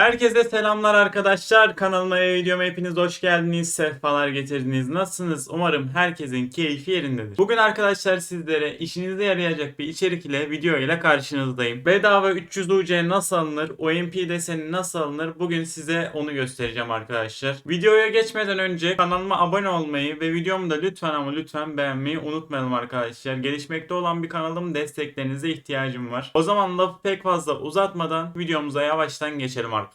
Herkese selamlar arkadaşlar. Kanalıma ve videoma hepiniz hoş geldiniz. Sefalar getirdiniz. Nasılsınız? Umarım herkesin keyfi yerindedir. Bugün arkadaşlar sizlere işinize yarayacak bir içerik ile video ile karşınızdayım. Bedava 300 UC nasıl alınır? OMP deseni nasıl alınır? Bugün size onu göstereceğim arkadaşlar. Videoya geçmeden önce kanalıma abone olmayı ve videomu da lütfen ama lütfen beğenmeyi unutmayalım arkadaşlar. Gelişmekte olan bir kanalım desteklerinize ihtiyacım var. O zaman lafı pek fazla uzatmadan videomuza yavaştan geçelim arkadaşlar.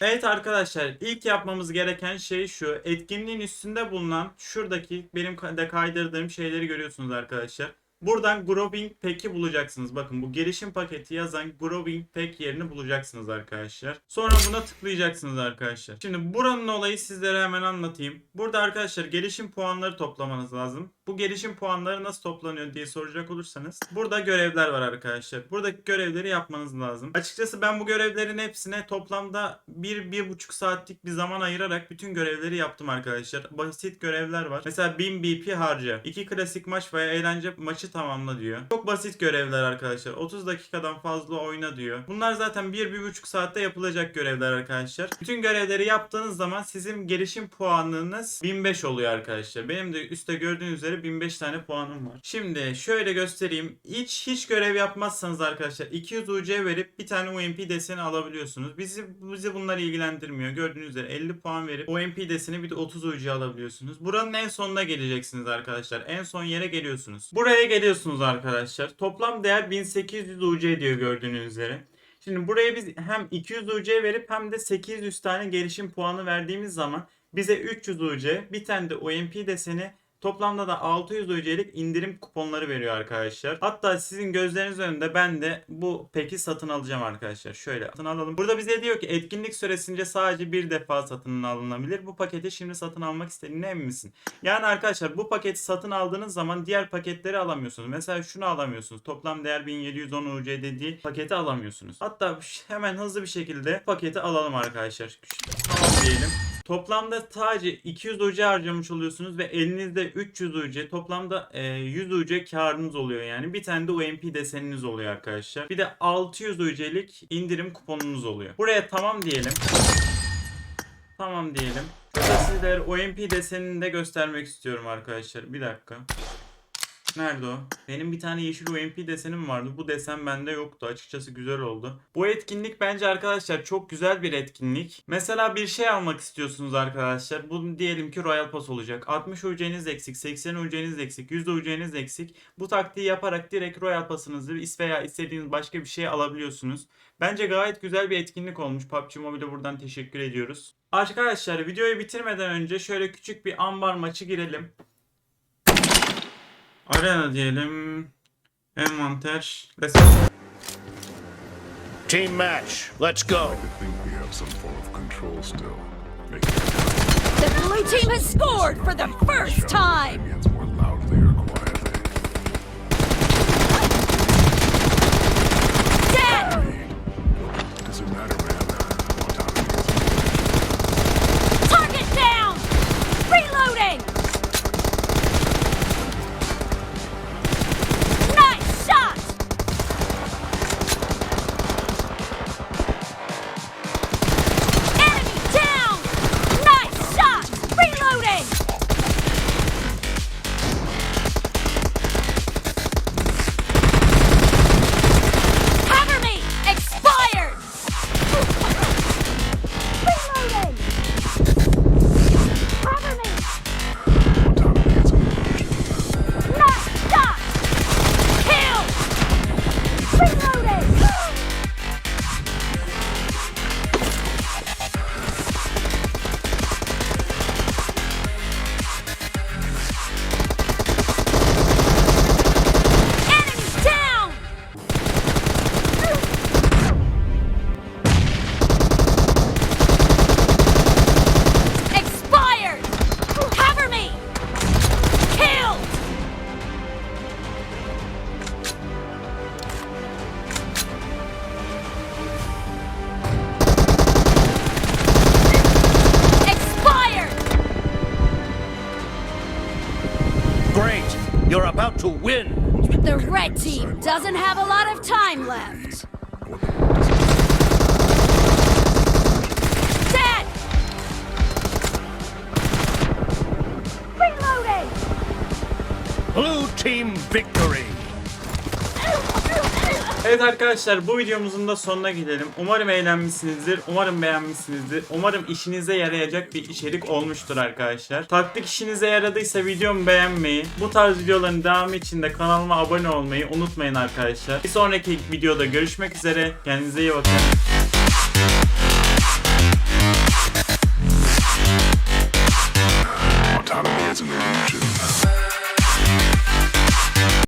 Evet arkadaşlar ilk yapmamız gereken şey şu. Etkinliğin üstünde bulunan şuradaki benim de kaydırdığım şeyleri görüyorsunuz arkadaşlar. Buradan Growing Pack'i bulacaksınız. Bakın bu gelişim paketi yazan Growing Pack yerini bulacaksınız arkadaşlar. Sonra buna tıklayacaksınız arkadaşlar. Şimdi buranın olayı sizlere hemen anlatayım. Burada arkadaşlar gelişim puanları toplamanız lazım. Bu gelişim puanları nasıl toplanıyor diye soracak olursanız. Burada görevler var arkadaşlar. Buradaki görevleri yapmanız lazım. Açıkçası ben bu görevlerin hepsine toplamda 1-1,5 saatlik bir zaman ayırarak bütün görevleri yaptım arkadaşlar. Basit görevler var. Mesela 1000 BP harca. 2 klasik maç veya eğlence maçı tamamla diyor. Çok basit görevler arkadaşlar. 30 dakikadan fazla oyna diyor. Bunlar zaten 1-1,5 saatte yapılacak görevler arkadaşlar. Bütün görevleri yaptığınız zaman sizin gelişim puanınız 1005 oluyor arkadaşlar. Benim de üstte gördüğünüz üzere 1005 tane puanım var. Şimdi şöyle göstereyim. Hiç hiç görev yapmazsanız arkadaşlar 200 UC verip bir tane UMP deseni alabiliyorsunuz. Bizi bizi bunlar ilgilendirmiyor. Gördüğünüz üzere 50 puan verip UMP deseni bir de 30 UC alabiliyorsunuz. Buranın en sonuna geleceksiniz arkadaşlar. En son yere geliyorsunuz. Buraya geliyorsunuz arkadaşlar. Toplam değer 1800 UC diyor gördüğünüz üzere. Şimdi buraya biz hem 200 UC verip hem de 800 tane gelişim puanı verdiğimiz zaman bize 300 UC bir tane de OMP deseni Toplamda da 600 UC'lik indirim kuponları veriyor arkadaşlar. Hatta sizin gözleriniz önünde ben de bu peki satın alacağım arkadaşlar. Şöyle satın alalım. Burada bize diyor ki etkinlik süresince sadece bir defa satın alınabilir. Bu paketi şimdi satın almak istediğine emin misin? Yani arkadaşlar bu paketi satın aldığınız zaman diğer paketleri alamıyorsunuz. Mesela şunu alamıyorsunuz. Toplam değer 1710 UC dediği paketi alamıyorsunuz. Hatta hemen hızlı bir şekilde paketi alalım arkadaşlar. Tamam diyelim. Toplamda sadece 200 UC harcamış oluyorsunuz ve elinizde 300 UC toplamda e, 100 UC karınız oluyor yani. Bir tane de UMP deseniniz oluyor arkadaşlar. Bir de 600 UC'lik indirim kuponunuz oluyor. Buraya tamam diyelim. Tamam diyelim. Burada sizlere OMP desenini de göstermek istiyorum arkadaşlar. Bir dakika. Nerede o? Benim bir tane yeşil UMP desenim vardı. Bu desen bende yoktu. Açıkçası güzel oldu. Bu etkinlik bence arkadaşlar çok güzel bir etkinlik. Mesela bir şey almak istiyorsunuz arkadaşlar. Bu diyelim ki Royal Pass olacak. 60 UC'niz eksik, 80 UC'niz eksik, 100 UC'niz eksik. Bu taktiği yaparak direkt Royal Pass'ınızı veya istediğiniz başka bir şey alabiliyorsunuz. Bence gayet güzel bir etkinlik olmuş. PUBG Mobile'e buradan teşekkür ediyoruz. Arkadaşlar videoyu bitirmeden önce şöyle küçük bir ambar maçı girelim. Arena diyelim. Envanter. Let's go. Team match, let's go. I think we have some form of control still. The blue team has scored for the first time! about to win. The red team doesn't have a lot of time left. Dad! Reloading! Blue team victory! Evet arkadaşlar bu videomuzun da sonuna gidelim. Umarım eğlenmişsinizdir. Umarım beğenmişsinizdir. Umarım işinize yarayacak bir içerik olmuştur arkadaşlar. Taktik işinize yaradıysa videomu beğenmeyi, bu tarz videoların devamı için de kanalıma abone olmayı unutmayın arkadaşlar. Bir sonraki videoda görüşmek üzere. Kendinize iyi bakın. Autonomy is an illusion.